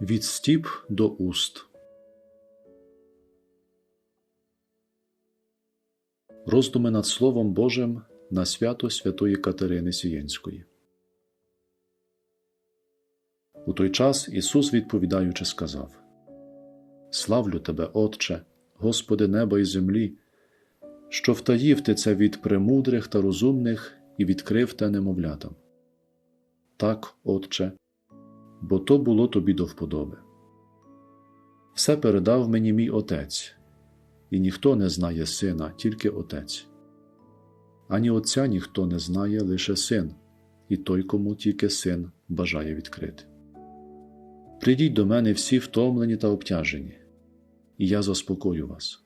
Від стіп до уст. Роздуми над Словом Божим на свято Святої Катерини Сієнської. У той час Ісус, відповідаючи, сказав: Славлю Тебе, Отче, Господи неба і землі, що втаїв ти це від премудрих та розумних і відкрив те немовлятам. Так, Отче, бо то було тобі до вподоби. Все передав мені мій Отець, і ніхто не знає сина, тільки Отець. Ані Отця ніхто не знає лише син, і той, кому тільки син бажає відкрити. Прийдіть до мене всі втомлені та обтяжені, і я заспокою вас.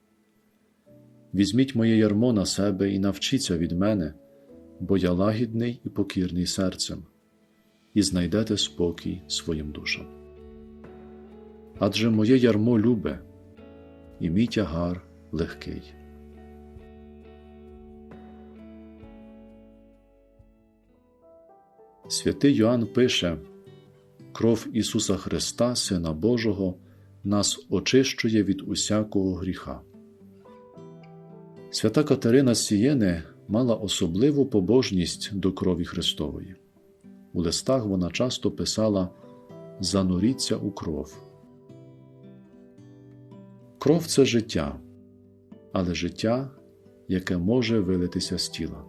Візьміть моє ярмо на себе і навчіться від мене, бо я лагідний і покірний серцем, і знайдете спокій своїм душам. Адже моє ярмо любе, і мій тягар легкий. Святий Йоанн пише Кров Ісуса Христа, Сина Божого, нас очищує від усякого гріха. Свята Катерина Сієни мала особливу побожність до крові Христової. У листах вона часто писала Зануріться у кров. Кров це життя, але життя, яке може вилитися з тіла.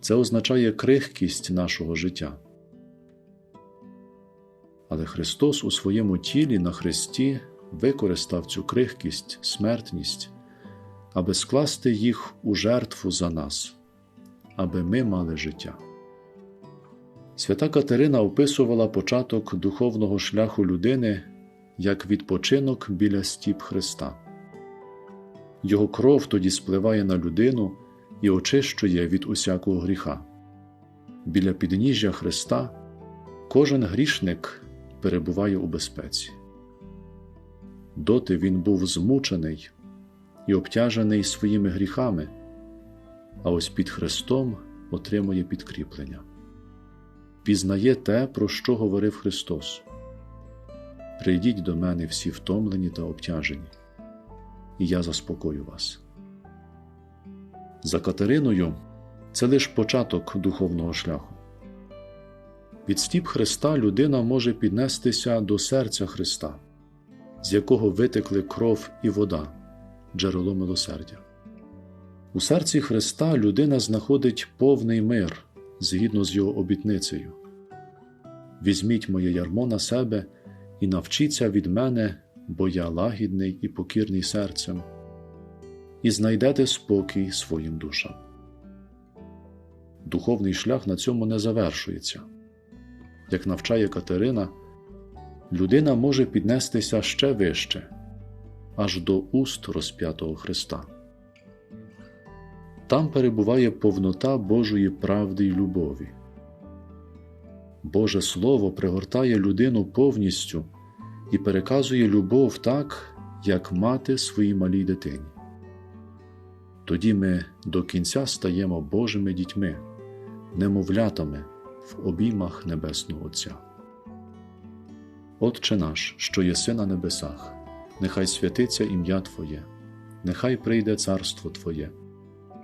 Це означає крихкість нашого життя. Але Христос у своєму тілі на Христі використав цю крихкість, смертність, аби скласти їх у жертву за нас, аби ми мали життя. Свята Катерина описувала початок духовного шляху людини як відпочинок біля стіп Христа. Його кров тоді спливає на людину і очищує від усякого гріха. Біля підніжжя Христа кожен грішник перебуває у безпеці. Доти він був змучений і обтяжений своїми гріхами, а ось під Христом отримує підкріплення, пізнає те, про що говорив Христос. Прийдіть до мене всі втомлені та обтяжені, і я заспокою вас. За Катериною це лише початок духовного шляху. Від стіп Христа людина може піднестися до серця Христа, з якого витекли кров і вода, джерело милосердя. У серці Христа людина знаходить повний мир згідно з його обітницею. Візьміть моє ярмо на себе і навчіться від мене, бо я лагідний і покірний серцем, і знайдете спокій своїм душам. Духовний шлях на цьому не завершується. Як навчає Катерина, людина може піднестися ще вище, аж до уст розп'ятого Христа. Там перебуває повнота Божої правди й любові. Боже Слово пригортає людину повністю і переказує любов так, як мати своїй малій дитині. Тоді ми до кінця стаємо Божими дітьми, немовлятами в обіймах Небесного Отця. Отче наш, що єси на небесах, нехай святиться ім'я Твоє, нехай прийде царство Твоє,